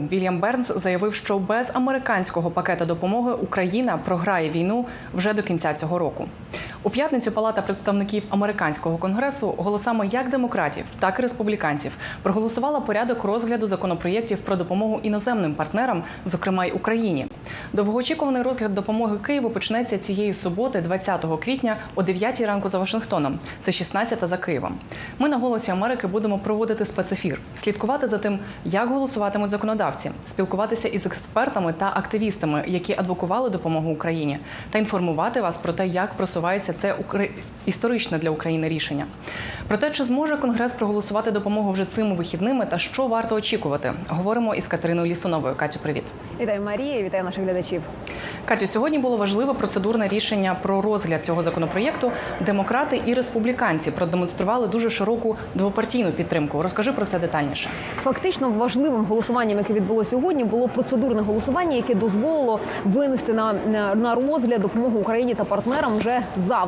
Вільям Бернс заявив, що без американського пакета допомоги Україна програє війну вже до кінця цього року. У п'ятницю Палата представників американського конгресу голосами як демократів, так і республіканців проголосувала порядок розгляду законопроєктів про допомогу іноземним партнерам, зокрема й Україні. Довгоочікуваний розгляд допомоги Києву почнеться цієї суботи, 20 квітня, о 9 ранку за Вашингтоном. Це 16 за Києвом. Ми на голосі Америки будемо проводити спецефір, слідкувати за тим, як голосуватимуть законодавці, спілкуватися із експертами та активістами, які адвокували допомогу Україні, та інформувати вас про те, як просувається це укр- історичне для України рішення. Про те, чи зможе Конгрес проголосувати допомогу вже цими вихідними та що варто очікувати, говоримо із Катериною Лісуновою. Катю, привіт. Вітаю Марія, вітаю наших глядачів. Катю, сьогодні було важливе процедурне рішення про розгляд цього законопроєкту. Демократи і республіканці продемонстрували дуже широку двопартійну підтримку. Розкажи про це детальніше. Фактично важливим голосуванням, яке відбулося сьогодні, було процедурне голосування, яке дозволило винести на, на, на розгляд допомогу Україні та партнерам вже завтра.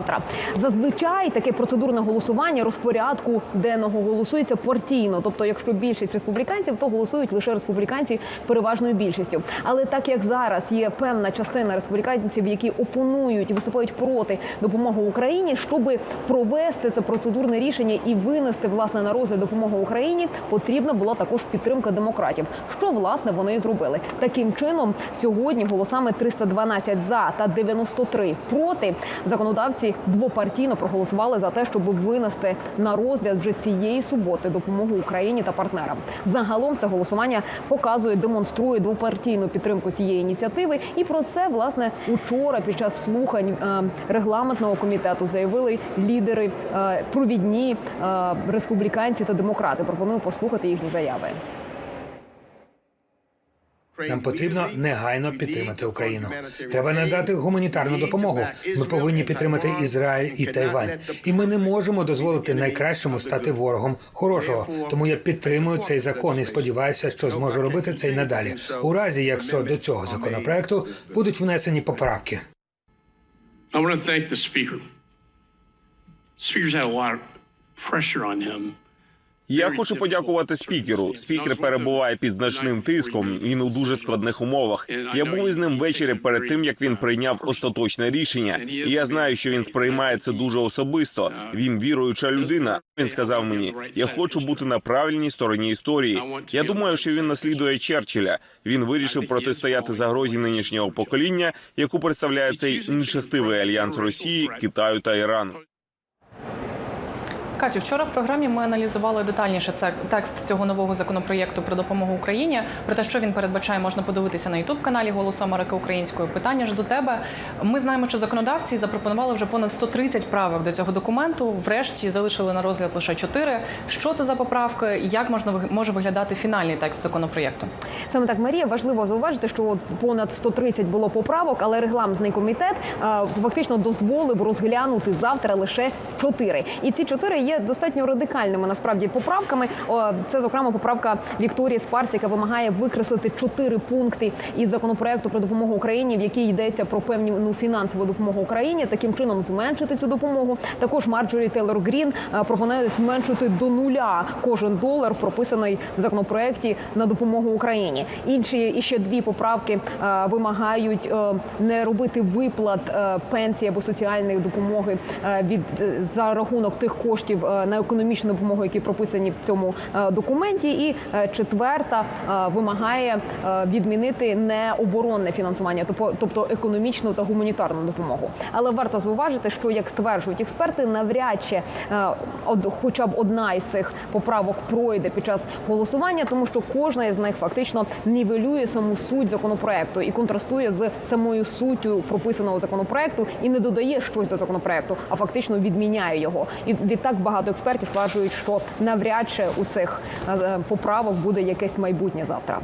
Зазвичай таке процедурне голосування розпорядку денного голосується партійно. Тобто, якщо більшість республіканців, то голосують лише республіканці переважною більшістю. Але так як зараз є певна частина республіканців, які опонують і виступають проти допомоги Україні, щоб провести це процедурне рішення і винести власне на розгляд допомогу Україні, потрібна була також підтримка демократів. Що власне вони і зробили таким чином. Сьогодні голосами 312 за та 93 проти законодавці двопартійно проголосували за те, щоб винести на розгляд вже цієї суботи допомогу Україні та партнерам. Загалом це голосування показує, демонструє двопартійну підтримку цієї ініціативи. І про це власне учора під час слухань е, регламентного комітету заявили лідери е, провідні е, республіканці та демократи. Пропоную послухати їхні заяви. Нам потрібно негайно підтримати Україну. Треба надати гуманітарну допомогу. Ми повинні підтримати Ізраїль і Тайвань. І ми не можемо дозволити найкращому стати ворогом хорошого. Тому я підтримую цей закон і сподіваюся, що зможу робити це й надалі. У разі, якщо до цього законопроекту будуть внесені поправки. I want to thank the. Я хочу подякувати спікеру. Спікер перебуває під значним тиском. Він у дуже складних умовах. Я був із ним ввечері перед тим, як він прийняв остаточне рішення. І я знаю, що він сприймає це дуже особисто. Він віруюча людина. Він сказав мені: я хочу бути на правильній стороні історії. Я думаю, що він наслідує Черчилля. Він вирішив протистояти загрозі нинішнього покоління, яку представляє цей нечестивий альянс Росії, Китаю та Ірану. Катю, вчора в програмі ми аналізували детальніше це текст цього нового законопроєкту про допомогу Україні. Про те, що він передбачає, можна подивитися на ютуб каналі Голосу Америки Українською. Питання ж до тебе. Ми знаємо, що законодавці запропонували вже понад 130 правок до цього документу. Врешті залишили на розгляд лише 4. Що це за поправки? Як можна може виглядати фінальний текст законопроєкту? Саме так, Марія, важливо зауважити, що понад 130 було поправок, але регламентний комітет е, фактично дозволив розглянути завтра лише 4. І ці 4 є достатньо радикальними насправді поправками. Це, зокрема, поправка Вікторії Спарц, яка вимагає викреслити 4 пункти із законопроекту про допомогу Україні, в якій йдеться про певну фінансову допомогу Україні, таким чином зменшити цю допомогу. Також Марджорі Тейлор Грін е, пропонує зменшити до нуля кожен долар, прописаний в законопроекті на допомогу Україні. Інші і ще дві поправки е, вимагають е, не робити виплат пенсії або соціальної допомоги від за рахунок тих коштів е, на економічну допомогу, які прописані в цьому е, документі. І е, четверта вимагає відмінити необоронне фінансування, тобто, економічну та гуманітарну допомогу. Але варто зауважити, що як стверджують експерти, навряд чи хоча б одна із цих поправок пройде під час голосування, тому що кожна із них фактично нівелює саму суть законопроекту і контрастує з самою суттю прописаного законопроекту і не додає щось до законопроекту, а фактично відміняє його. І відтак багато експертів стверджують, що навряд чи у цих е, поправок буде якесь майбутнє завтра.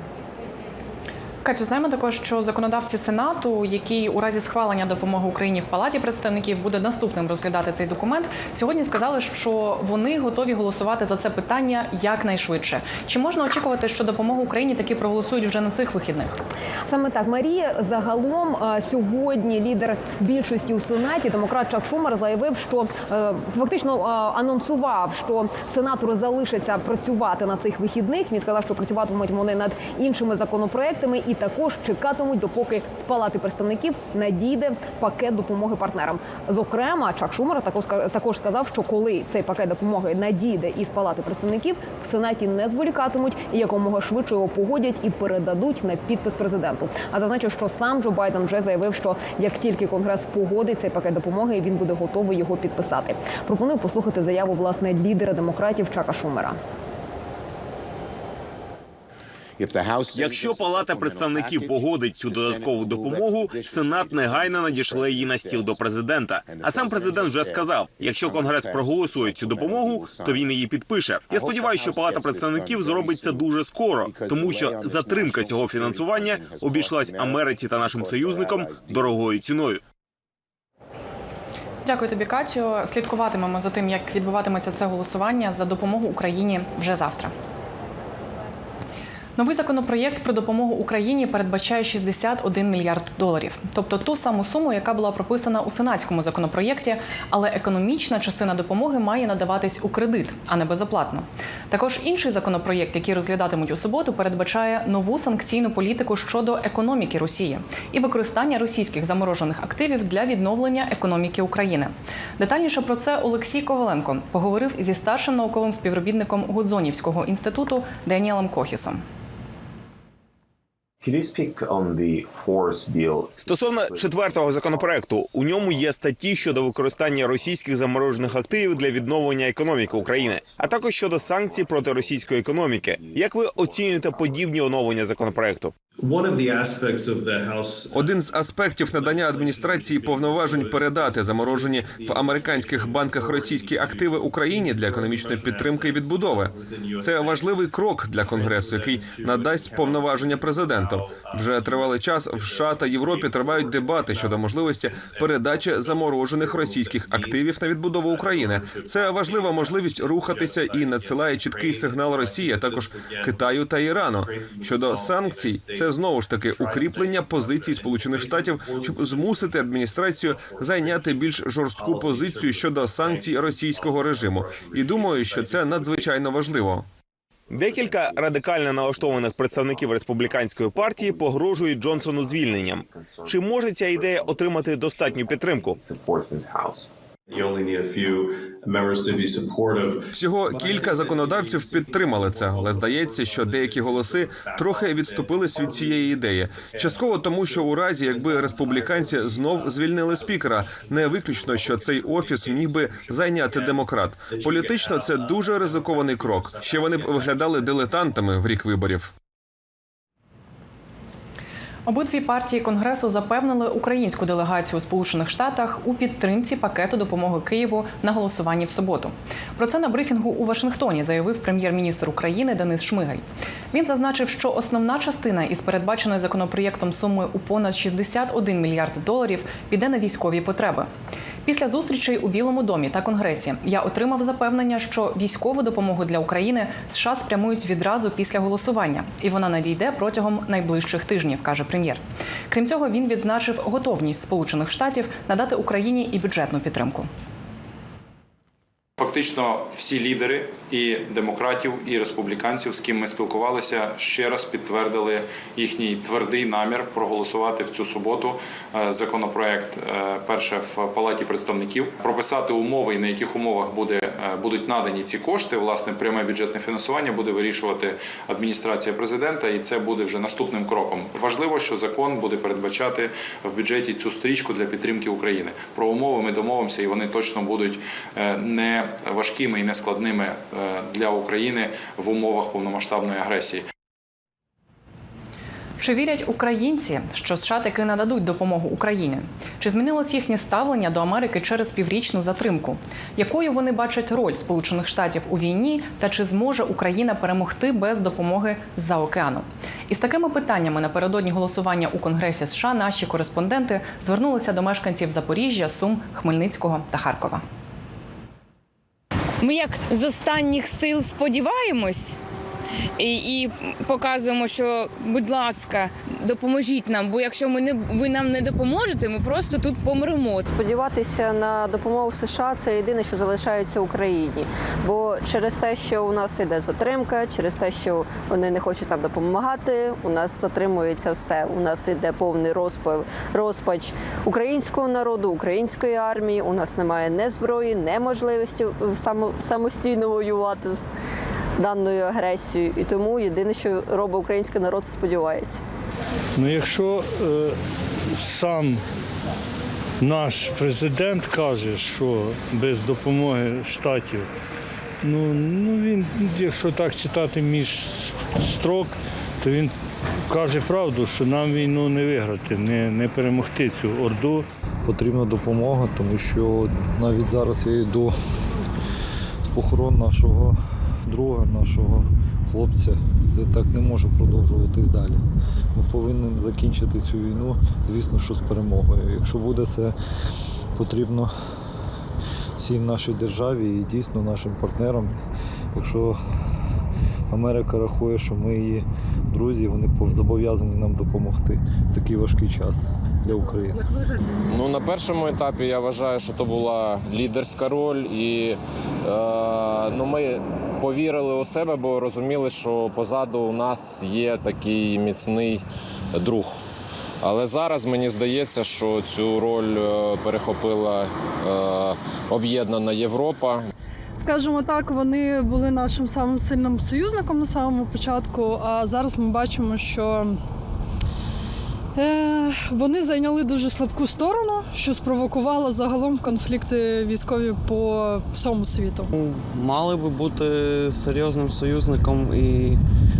Катю, знаємо також, що законодавці Сенату, які у разі схвалення допомоги Україні в Палаті представників буде наступним розглядати цей документ, сьогодні сказали, що вони готові голосувати за це питання якнайшвидше. Чи можна очікувати, що допомогу Україні таки проголосують вже на цих вихідних? Саме так, Марія, загалом е, сьогодні лідер більшості у сенаті, демократ Чак Шумер, заявив, що е, фактично е, анонсував, що сенатори залишаться працювати на цих вихідних. Він сказав, що працюватимуть вони над іншими законопроектами і також чекатимуть, допоки з палати представників надійде пакет допомоги партнерам. Зокрема, Чак Шумер також також сказав, що коли цей пакет допомоги надійде із палати представників, в сенаті не зволікатимуть і якомога швидше його погодять і передадуть на підпис президенту. А зазначу, що сам Джо Байден вже заявив, що як тільки конгрес погодить цей пакет допомоги, він буде готовий його підписати. Пропоную послухати заяву власне лідера демократів Чака Шумера. Якщо Палата представників погодить цю додаткову допомогу, Сенат негайно надішле її на стіл до президента. А сам президент вже сказав: якщо конгрес проголосує цю допомогу, то він її підпише. Я сподіваюся, що Палата представників зробить це дуже скоро, тому що затримка цього фінансування обійшлась Америці та нашим союзникам дорогою ціною. Дякую тобі, Катю. Слідкуватимемо за тим, як відбуватиметься це голосування за допомогу Україні вже завтра. Новий законопроєкт про допомогу Україні передбачає 61 мільярд доларів, тобто ту саму суму, яка була прописана у сенатському законопроєкті, але економічна частина допомоги має надаватись у кредит, а не безоплатно. Також інший законопроєкт, який розглядатимуть у суботу, передбачає нову санкційну політику щодо економіки Росії і використання російських заморожених активів для відновлення економіки України. Детальніше про це Олексій Коваленко поговорив зі старшим науковим співробітником Гудзонівського інституту Деніелом Кохісом. Стосовно четвертого законопроекту, у ньому є статті щодо використання російських заморожених активів для відновлення економіки України, а також щодо санкцій проти російської економіки. Як ви оцінюєте подібні оновлення законопроекту? Один з аспектів надання адміністрації повноважень передати заморожені в американських банках російські активи Україні для економічної підтримки і відбудови. Це важливий крок для конгресу, який надасть повноваження президенту. Вже тривалий час в США та Європі тривають дебати щодо можливості передачі заморожених російських активів на відбудову України. Це важлива можливість рухатися і надсилає чіткий сигнал Росії, а також Китаю та Ірану. Щодо санкцій, це знову ж таки укріплення позицій Сполучених Штатів, щоб змусити адміністрацію зайняти більш жорстку позицію щодо санкцій російського режиму. І думаю, що це надзвичайно важливо. Декілька радикально налаштованих представників республіканської партії погрожують Джонсону звільненням. Чи може ця ідея отримати достатню підтримку? Всього кілька законодавців підтримали це, але здається, що деякі голоси трохи відступились від цієї ідеї. Частково тому, що у разі, якби республіканці знов звільнили спікера, не виключно, що цей офіс міг би зайняти демократ. Політично це дуже ризикований крок. Ще вони б виглядали дилетантами в рік виборів. Обидві партії конгресу запевнили українську делегацію у Сполучених Штатах у підтримці пакету допомоги Києву на голосуванні в суботу. Про це на брифінгу у Вашингтоні заявив прем'єр-міністр України Денис Шмигаль. Він зазначив, що основна частина із передбаченої законопроєктом суми у понад 61 мільярд доларів піде на військові потреби. Після зустрічей у Білому домі та Конгресі я отримав запевнення, що військову допомогу для України США спрямують відразу після голосування, і вона надійде протягом найближчих тижнів, каже прем'єр. Крім цього, він відзначив готовність Сполучених Штатів надати Україні і бюджетну підтримку. Фактично всі лідери і демократів, і республіканців, з ким ми спілкувалися, ще раз підтвердили їхній твердий намір проголосувати в цю суботу е, законопроект е, перше в палаті представників, прописати умови, і на яких умовах буде е, будуть надані ці кошти. Власне, пряме бюджетне фінансування буде вирішувати адміністрація президента, і це буде вже наступним кроком. Важливо, що закон буде передбачати в бюджеті цю стрічку для підтримки України. Про умови ми домовимося, і вони точно будуть не важкими і не складними е, для України в умовах повномасштабної агресії. Чи вірять українці, що США таки нададуть допомогу Україні? Чи змінилось їхнє ставлення до Америки через піврічну затримку? Якою вони бачать роль Сполучених Штатів у війні, та чи зможе Україна перемогти без допомоги з-за океану? Із такими питаннями напередодні голосування у Конгресі США наші кореспонденти звернулися до мешканців Запоріжжя, Сум, Хмельницького та Харкова. Ми як з останніх сил сподіваємось і, і показуємо, що, будь ласка, допоможіть нам, бо якщо ми не ви нам не допоможете, ми просто тут помремо. Сподіватися на допомогу США це єдине, що залишається Україні. Бо через те, що у нас йде затримка, через те, що вони не хочуть нам допомагати, у нас затримується все. У нас йде повний розпав, розпач українського народу, української армії. У нас немає ні зброї, ні можливості само- самостійно воювати даною агресією. І тому єдине, що робить український народ, це сподівається. Ну, якщо е, сам наш президент каже, що без допомоги штатів, ну, ну він, якщо так читати між строк, то він каже правду, що нам війну не виграти, не, не перемогти цю орду. Потрібна допомога, тому що навіть зараз я йду з похорон нашого друга, нашого хлопця. Це так не може продовжуватись далі. Ми повинні закінчити цю війну, звісно, що з перемогою. Якщо буде це потрібно всім нашій державі і дійсно нашим партнерам. Якщо Америка рахує, що ми її друзі, вони зобов'язані нам допомогти в такий важкий час для України. Ну, на першому етапі я вважаю, що то була лідерська роль, і е, ну, ми повірили у себе, бо розуміли, що позаду у нас є такий міцний друг. Але зараз мені здається, що цю роль е, перехопила е, об'єднана Європа. Скажімо так, вони були нашим самим сильним союзником на самому початку. А зараз ми бачимо, що вони зайняли дуже слабку сторону, що спровокувало загалом конфлікти військові по всьому світу. мали би бути серйозним союзником і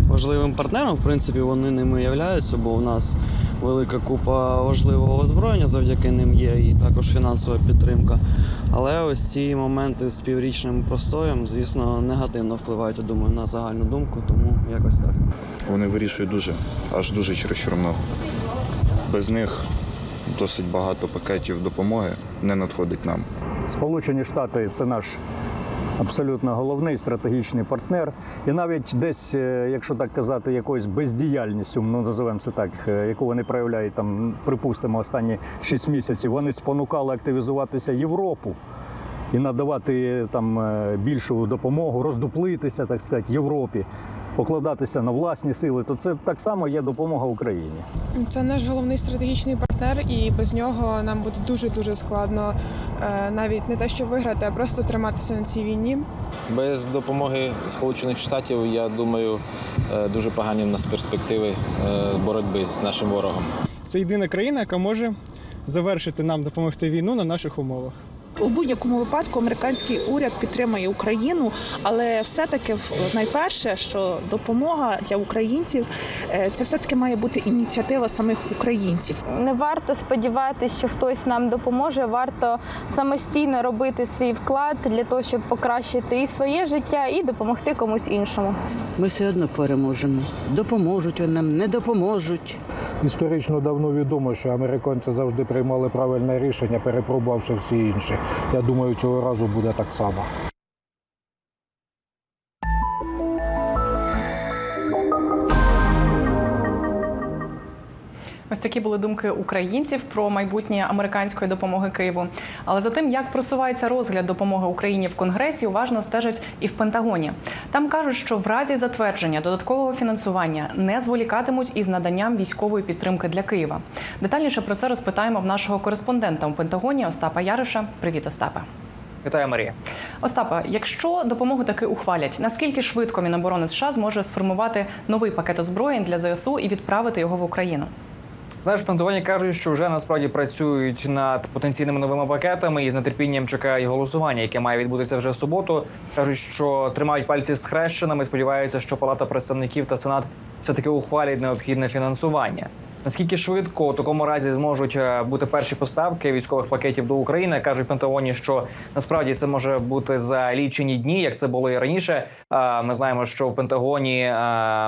важливим партнером. В принципі, вони ними являються, бо у нас велика купа важливого озброєння, завдяки ним є, і також фінансова підтримка. Але ось ці моменти з піврічним простоєм, звісно, негативно впливають, я думаю, на загальну думку, тому якось так. Вони вирішують дуже, аж дуже чересчур много. Без них досить багато пакетів допомоги не надходить нам. Сполучені Штати це наш абсолютно головний стратегічний партнер. І навіть десь, е, якщо так казати, якоюсь бездіяльністю, ну називаємо це так, е, яку вони проявляють там, припустимо, останні 6 місяців, вони спонукали активізуватися Європу. І надавати там е, більшу допомогу, роздуплитися, так сказати, Європі, покладатися на власні сили, то це так само є допомога Україні. Це наш головний стратегічний партнер, і без нього нам буде дуже дуже складно е, навіть не те, що виграти, а просто триматися на цій війні. Без допомоги Сполучених Штатів, я думаю, е, дуже погані в нас перспективи е, боротьби з нашим ворогом. Це єдина країна, яка може завершити нам допомогти війну на наших умовах. У будь-якому випадку американський уряд підтримує Україну, але все-таки в- найперше, що допомога для українців е, це все таки має бути ініціатива самих українців. Не варто сподіватися, що хтось нам допоможе. Варто самостійно робити свій вклад для того, щоб покращити і своє життя, і допомогти комусь іншому. Ми все одно переможемо. Допоможуть вони нам, не допоможуть. Історично давно відомо, що американці завжди приймали правильне рішення, перепробувавши всі інші. Я думаю, цього разу буде так само. Ось такі були думки українців про майбутнє американської допомоги Києву. Але за тим, як просувається розгляд допомоги Україні в Конгресі, уважно стежать і в Пентагоні. Там кажуть, що в разі затвердження додаткового фінансування не зволікатимуть із наданням військової підтримки для Києва. Детальніше про це розпитаємо в нашого кореспондента у Пентагоні Остапа Яриша. Привіт, Остапе. Вітаю, Марія. Остапа, якщо допомогу таки ухвалять, наскільки швидко Міноборони США зможе сформувати новий пакет озброєнь для ЗСУ і відправити його в Україну? Знаєш, Пентагоні кажуть, що вже насправді працюють над потенційними новими пакетами і з нетерпінням чекають голосування, яке має відбутися вже в суботу. кажуть, що тримають пальці схрещеними. Сподіваються, що Палата представників та Сенат все таки ухвалять необхідне фінансування. Наскільки швидко у такому разі зможуть е, бути перші поставки військових пакетів до України? кажуть в Пентагоні, що насправді це може бути за лічені дні, як це було і раніше. Ми знаємо, що в Пентагоні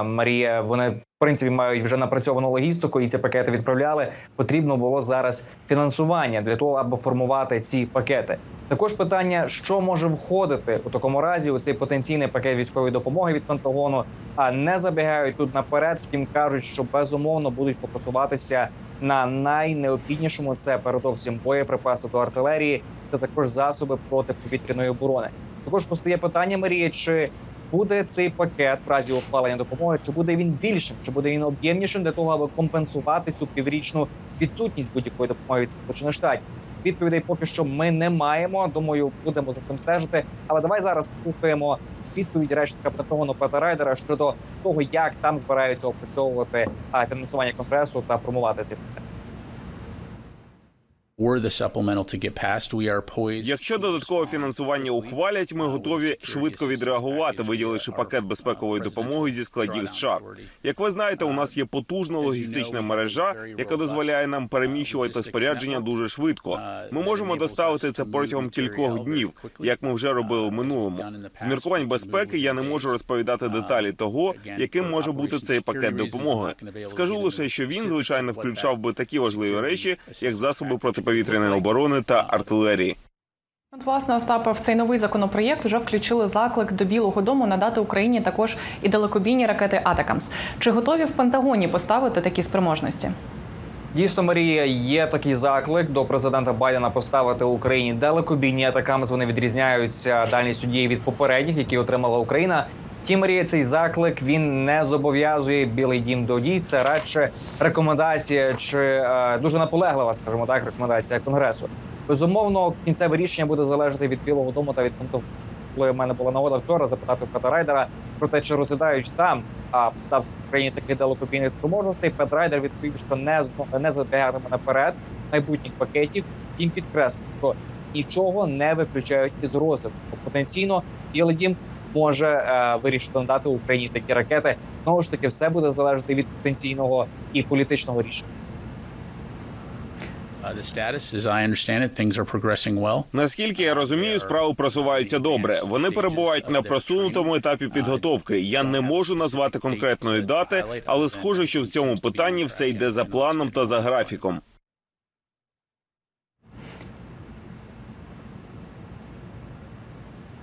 Марія вони принципі мають вже напрацьовану логістику, і ці пакети відправляли. Потрібно було зараз фінансування для того, аби формувати ці пакети. Також питання, що може входити у такому разі у цей потенційний пакет військової допомоги від Пентагону, а не забігають тут наперед. Втім, кажуть, що безумовно будуть фокусуватися на найнеобхіднішому. Це передовсім боєприпаси до артилерії та також засоби протиповітряної оборони. Також постає питання Марія, чи буде цей пакет в разі ухвалення допомоги, чи буде він більшим, чи буде він об'ємнішим для того, аби компенсувати цю піврічну відсутність будь-якої допомоги від Сполучених Штатів. Відповідей поки що ми не маємо. Думаю, будемо за цим стежити. Але давай зараз послухаємо відповідь речника Пентагону Пета Райдера щодо того, як там збираються опрацьовувати фінансування конгресу та формувати ці пакети. Якщо додаткове фінансування ухвалять, ми готові швидко відреагувати, виділивши пакет безпекової допомоги зі складів США. Як ви знаєте, у нас є потужна логістична мережа, яка дозволяє нам переміщувати спорядження дуже швидко. Ми можемо доставити це протягом кількох днів, як ми вже робили в минулому. З міркувань безпеки я не можу розповідати деталі того, яким може бути цей пакет допомоги. Скажу лише, що він звичайно включав би такі важливі речі, як засоби протиповітряної оборони та артилерії. От, власне, Остапе, в цей новий законопроєкт вже включили заклик до Білого Дому надати Україні також і далекобійні ракети Атакамс. Чи готові в Пентагоні поставити такі спроможності? Дійсно, Марія, є такий заклик до президента Байдена поставити Україні далекобійні атаками. Вони відрізняються дальністю дії від попередніх, які отримала Україна. Ті Марія, цей заклик він не зобов'язує Білий Дім до дій. Це радше рекомендація чи е, дуже наполеглива, скажімо так, рекомендація конгресу. Безумовно, кінцеве рішення буде залежати від Білого Дому та від Пентагону. Коли в мене була нагода вчора запитати Пета Райдера про те, чи розглядають там а в Україні таких далекобійних спроможностей. Пет Райдер відповів, що не не забігаємо наперед майбутніх пакетів. Втім, підкреслив, що нічого не виключають із розгляду. Потенційно Білий Дім може е, вирішити надати Україні такі ракети. Знову ж таки, все буде залежати від потенційного і політичного рішення. Наскільки я розумію, справи просуваються добре. Вони перебувають на просунутому етапі підготовки. Я не можу назвати конкретної дати, але схоже, що в цьому питанні все йде за планом та за графіком.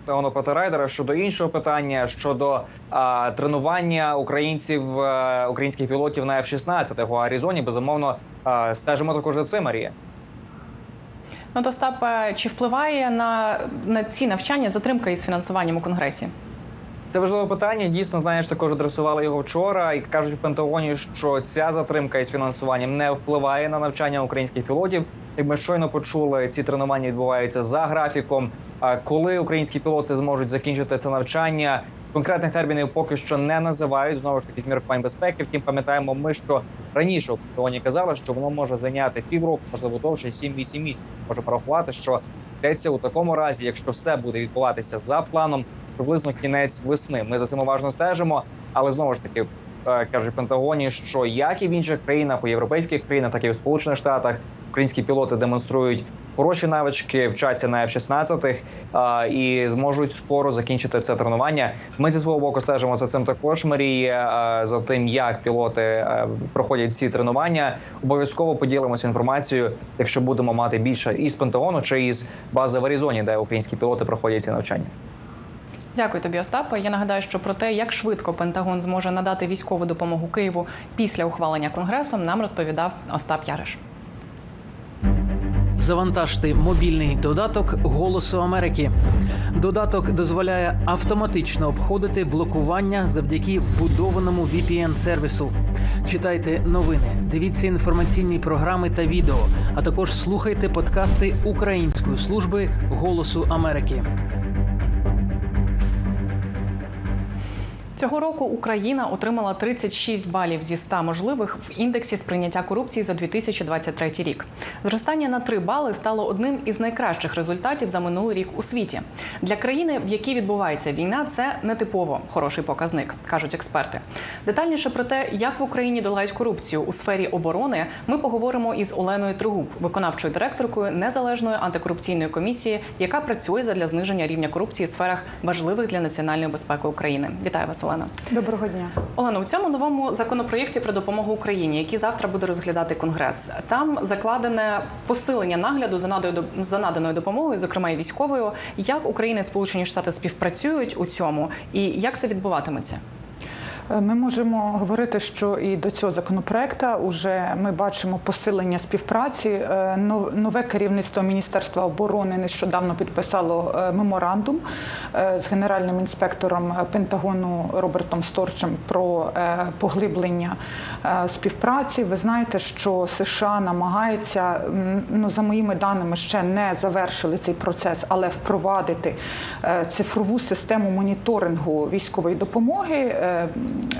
Певно Пета Райдера щодо іншого питання щодо а, тренування українців, а, українських пілотів на F-16 у Аризоні. Безумовно, а, стежимо також за цим, Марія. Ну, то, чи впливає на, на ці навчання затримка із фінансуванням у Конгресі? Це важливе питання. Дійсно, знаєш, також адресували його вчора, і кажуть в Пентагоні, що ця затримка із фінансуванням не впливає на навчання українських пілотів. Як ми щойно почули, ці тренування відбуваються за графіком. А коли українські пілоти зможуть закінчити це навчання, конкретних термінів поки що не називають. Знову ж таки, з міркувань безпеки. Втім, пам'ятаємо, ми що раніше у Пентагоні казали, що воно може зайняти півроку, можливо, довше 7-8 місяців. Може порахувати, що йдеться у такому разі, якщо все буде відбуватися за планом, приблизно кінець весни. Ми за цим уважно стежимо, але знову ж таки. е, Каже Пентагоні, що як і в інших країнах, у європейських країнах, так і в Сполучених Штатах, українські пілоти демонструють хороші навички, вчаться на F-16 і зможуть скоро закінчити це тренування. Ми зі свого боку стежимо за цим також. Марія за тим, як пілоти проходять ці тренування. Обов'язково поділимося інформацією, якщо будемо мати більше із Пентагону чи із бази в Аризоні, де українські пілоти проходять ці навчання. Дякую тобі, Остапе. Я нагадаю, що про те, як швидко Пентагон зможе надати військову допомогу Києву після ухвалення конгресом, нам розповідав Остап Яриш. Завантажте мобільний додаток Голосу Америки. Додаток дозволяє автоматично обходити блокування завдяки вбудованому VPN-сервісу. Читайте новини, дивіться інформаційні програми та відео, а також слухайте подкасти Української служби Голосу Америки. Цього року Україна отримала 36 балів зі 100 можливих в індексі сприйняття корупції за 2023 рік. Зростання на 3 бали стало одним із найкращих результатів за минулий рік у світі. Для країни, в якій відбувається війна, це нетипово хороший показник, кажуть експерти. Детальніше про те, як в Україні долають корупцію у сфері оборони, ми поговоримо із Оленою Тригуб, виконавчою директоркою незалежної антикорупційної комісії, яка працює задля зниження рівня корупції в сферах важливих для національної безпеки України. Вітаю вас, Олена. Доброго дня. Олена. у цьому новому законопроєкті про допомогу Україні, який завтра буде розглядати Конгрес, там закладене посилення нагляду за наданою допомогою, зокрема і військовою. Як Україна і Сполучені Штати співпрацюють у цьому, і як це відбуватиметься? Ми можемо говорити, що і до цього законопроекту вже ми бачимо посилення співпраці. Е, Нове керівництво Міністерства оборони нещодавно підписало е, меморандум е, з генеральним інспектором Пентагону Робертом Сторчем про поглиблення співпраці. Ви знаєте, що США намагається, ну за моїми даними, ще не завершили цей процес, але впровадити цифрову систему моніторингу військової допомоги.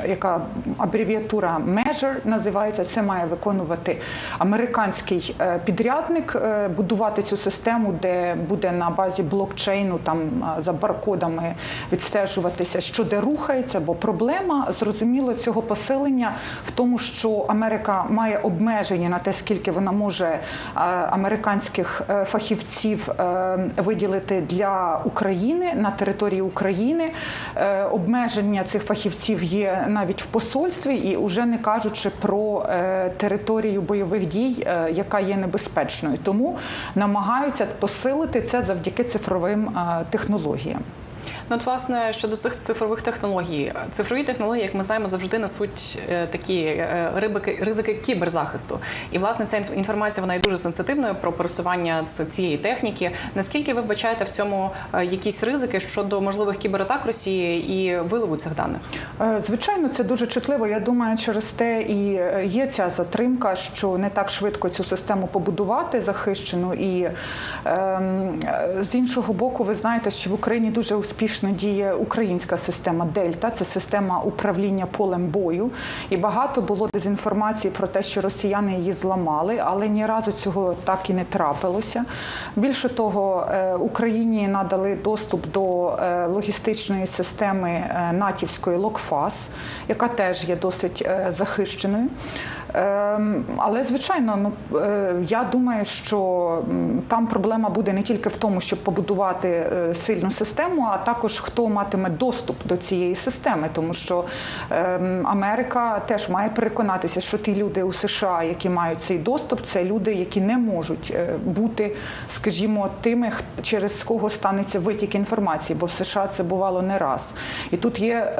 Яка абревіатура Measure називається. Це має виконувати американський е, підрядник, е, будувати цю систему, де буде на базі блокчейну там е, за баркодами відстежуватися, що де рухається. Бо проблема зрозуміло цього посилення в тому, що Америка має обмеження на те, скільки вона може американських фахівців виділити для України на території України. Обмеження цих фахівців є навіть в посольстві, і вже не кажучи про е, територію бойових дій, е, яка є небезпечною. Тому намагаються посилити це завдяки цифровим е, технологіям. Ну, от, власне, щодо цих цифрових технологій, цифрові технології, як ми знаємо, завжди несуть е, такі е, рибики, ризики кіберзахисту. І власне ця інф- інформація вона є дуже сенситивною про пересування цієї техніки. Наскільки ви вбачаєте в цьому е, якісь ризики щодо можливих кібератак Росії і виливу цих даних? Звичайно, це дуже чутливо. Я думаю, через те і є ця затримка, що не так швидко цю систему побудувати захищену. І ем, з іншого боку, ви знаєте, що в Україні дуже успішно діє українська система Дельта. Це система управління полем бою. І багато було дезінформації про те, що росіяни її зламали, але ні разу цього так і не трапилося. Більше того, е, Україні надали доступ до е, логістичної системи е, натівської Локфас, яка теж є досить захищеною. Ем, Але звичайно, ну е, я думаю, що там проблема буде не тільки в тому, щоб побудувати е, сильну систему, а також хто матиме доступ до цієї системи, тому що ем, Америка теж має переконатися, що ті люди у США, які мають цей доступ, це люди, які не можуть е, бути, скажімо, тими, через кого станеться витік інформації, бо в США це бувало не раз. І тут є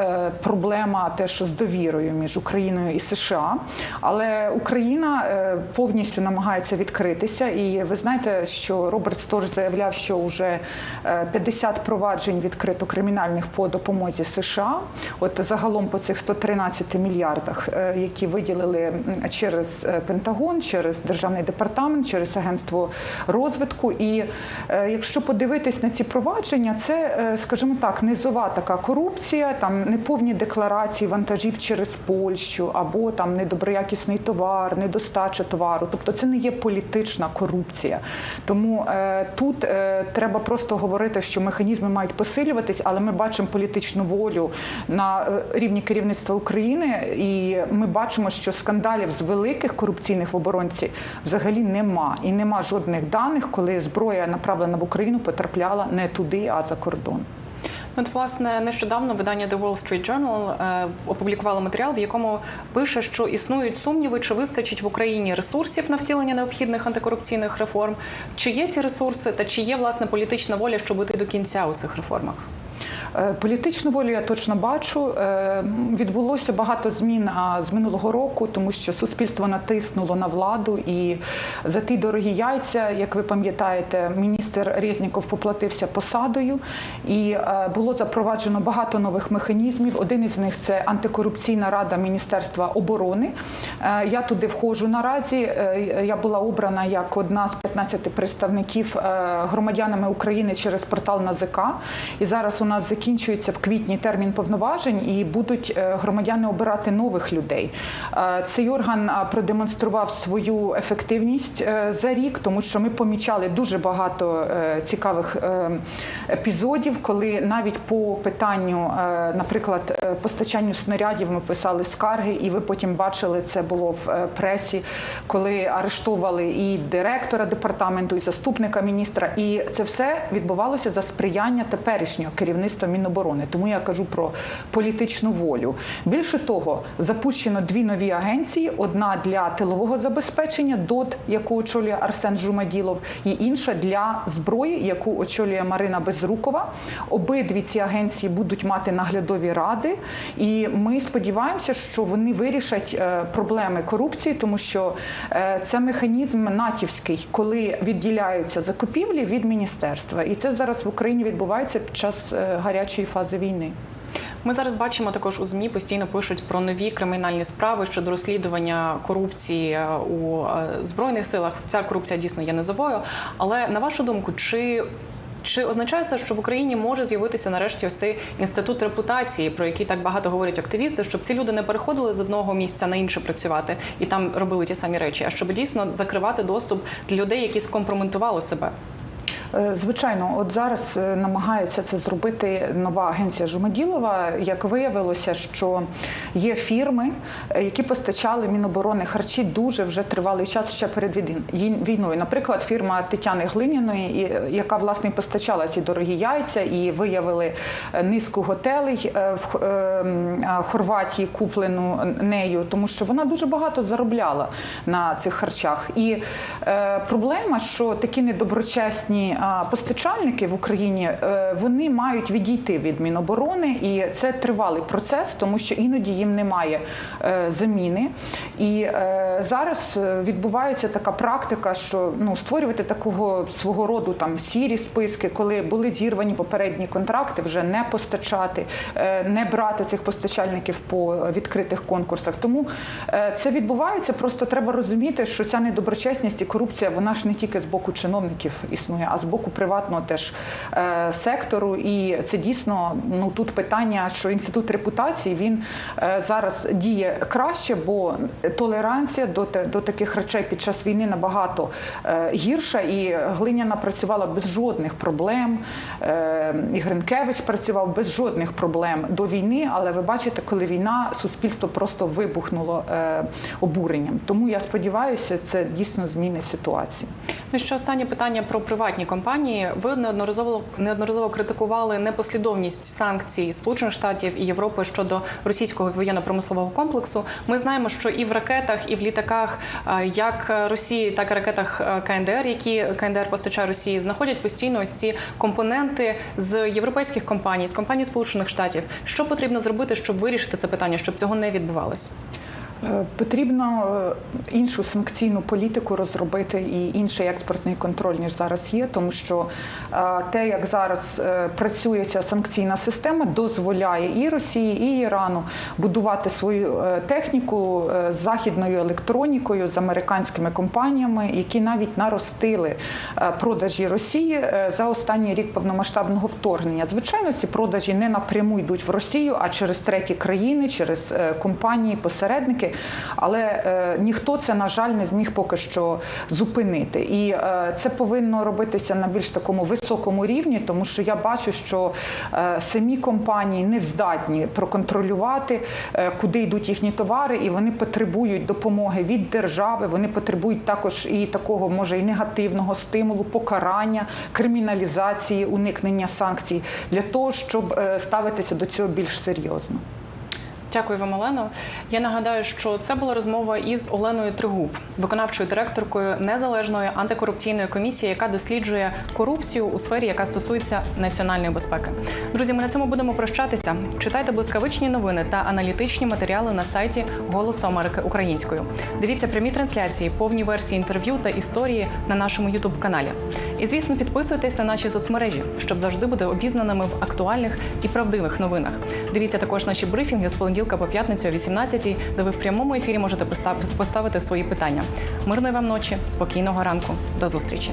проблема теж з довірою між Україною і США. Але Україна е, повністю намагається відкритися. І ви знаєте, що Роберт Сторч заявляв, що вже е, 50 проваджень відкрито кримінальних по допомозі США. От загалом по цих 113 мільярдах, е, які виділили через е, Пентагон, через державний департамент, через агентство розвитку. І е, якщо подивитись на ці провадження, це, е, скажімо так, низова така корупція, там неповні декларації вантажів через Польщу або там недоброякісний товар, недостача товару. Тобто це не є політична корупція. Тому е, тут е, треба просто говорити, що механізми мають посилюватись, але ми бачимо політичну волю на е, рівні керівництва України, і ми бачимо, що скандалів з великих корупційних в оборонці взагалі нема. І нема жодних даних, коли зброя направлена в Україну потрапляла не туди, а за кордон. От, власне, нещодавно видання The Wall Street Journal е, опублікувало матеріал, в якому пише, що існують сумніви, чи вистачить в Україні ресурсів на втілення необхідних антикорупційних реформ, чи є ці ресурси, та чи є власне політична воля, щоб іти до кінця у цих реформах. Е, Політичну волю я точно бачу. Е, Відбулося багато змін з минулого року, тому що суспільство натиснуло на владу, і за ті дорогі яйця, як ви пам'ятаєте, міністр Резніков поплатився посадою, і е, було запроваджено багато нових механізмів. Один із них це антикорупційна рада Міністерства оборони. Я туди входжу наразі. Я була обрана як одна з 15 представників громадянами України через портал НАЗК. І зараз у нас закінчується закінчується в квітні термін повноважень, і будуть е, громадяни обирати нових людей. Е, Цей орган продемонстрував свою ефективність е, за рік, тому що ми помічали дуже багато цікавих епізодів, коли навіть по питанню, наприклад, постачанню снарядів ми писали скарги, і ви потім бачили це було в пресі, коли арештовували і директора департаменту, і заступника міністра. І це все відбувалося за сприяння теперішнього керівництва Міноборони. Тому я кажу про політичну волю. Більше того, запущено дві нові агенції: одна для тилового забезпечення, ДОТ, яку очолює Арсен Жумаділов, і інша для зброї, яку очолює Марина Безрукова. Обидві ці агенції будуть мати наглядові ради, і ми сподіваємося, що вони вирішать е, проблеми корупції, тому що е, це механізм натівський, коли відділяються закупівлі від міністерства, і це зараз в Україні відбувається під час е, гарячої фази війни. Ми зараз бачимо також у змі постійно пишуть про нові кримінальні справи щодо розслідування корупції е, у е, збройних силах. Ця корупція дійсно є низовою. Але на вашу думку, чи чи означає це, що в Україні може з'явитися нарешті ось цей інститут репутації, про який так багато говорять активісти, щоб ці люди не переходили з одного місця на інше працювати і там робили ті самі речі, а щоб дійсно закривати доступ для людей, які скомпрометували себе? Е, Звичайно, от зараз е, намагається це зробити нова агенція Жумаділова. Як виявилося, що є фірми, е, які постачали Міноборони харчі дуже вже тривалий час ще перед війною. Наприклад, фірма Тетяни Глиняної, яка власне постачала ці дорогі яйця, і виявили низку готелей в Хорватії, куплену нею, тому що вона дуже багато заробляла на цих харчах. І проблема, що такі недоброчесні постачальники в Україні е, вони мають відійти від Міноборони, і це тривалий процес, тому що іноді їм немає е, заміни. І е, зараз відбувається така практика, що ну створювати такого свого роду там сірі списки, коли були зірвані попередні контракти, вже не постачати, не брати цих постачальників по відкритих конкурсах. Тому це відбувається. Просто треба розуміти, що ця недоброчесність і корупція вона ж не тільки з боку чиновників існує, а з боку приватного теж е, сектору. І це дійсно ну тут питання, що інститут репутації він е, зараз діє краще, бо толеранція до, до таких речей під час війни набагато е, гірша. І Глиняна працювала без жодних проблем. І Гринкевич працював без жодних проблем до війни. Але ви бачите, коли війна, суспільство просто вибухнуло обуренням. Тому я сподіваюся, це дійсно змінить ситуацію. Ну ще останнє питання про приватні компанії. Ви неодноразово неодноразово критикували непослідовність санкцій Сполучених Штатів і Європи щодо російського воєнно-промислового комплексу. Ми знаємо, що і в ракетах, і в літаках, е, як Росії, так і ракетах е, КНДР, які КНДР постачає Росії, знаходять постійно ось ці компоненти з європейських компаній, з компаній Сполучених Штатів. Що потрібно зробити, щоб вирішити це питання, щоб цього не відбувалося? Е, Потрібно е, іншу санкційну політику розробити і інший експортний контроль ніж зараз є, тому що е, те, як зараз працює ця санкційна система, дозволяє і Росії, і Ірану будувати свою техніку з західною електронікою, з американськими компаніями, які навіть наростили продажі Росії за останній рік повномасштабного вторгнення. Звичайно, ці продажі не напряму йдуть в Росію, а через треті країни, через компанії, посередники. Але е, ніхто це, на жаль, не зміг поки що зупинити. І е, це повинно робитися на більш такому високому рівні, тому що я бачу, що е, самі компанії не здатні проконтролювати, е, куди йдуть їхні товари, і вони потребують допомоги від держави. Вони потребують також і такого, може, і негативного стимулу, покарання, криміналізації, уникнення санкцій для того, щоб е, ставитися до цього більш серйозно. Дякую вам, Олено. Я нагадаю, що це була розмова із Оленою Тригуб, виконавчою директоркою незалежної антикорупційної комісії, яка досліджує корупцію у сфері, яка стосується національної безпеки. Друзі, ми на цьому будемо прощатися. Читайте блискавичні новини та аналітичні матеріали на сайті Голосу Америки українською. Дивіться прямі трансляції, повні версії інтерв'ю та історії на нашому Ютуб каналі. І звісно, підписуйтесь на наші соцмережі, щоб завжди бути обізнаними в актуальних і правдивих новинах. Дивіться також наші брифінги з понеділка по п'ятницю о 18-й, де ви в прямому ефірі можете постав- поставити свої питання. Мирної вам ночі, спокійного ранку. До зустрічі.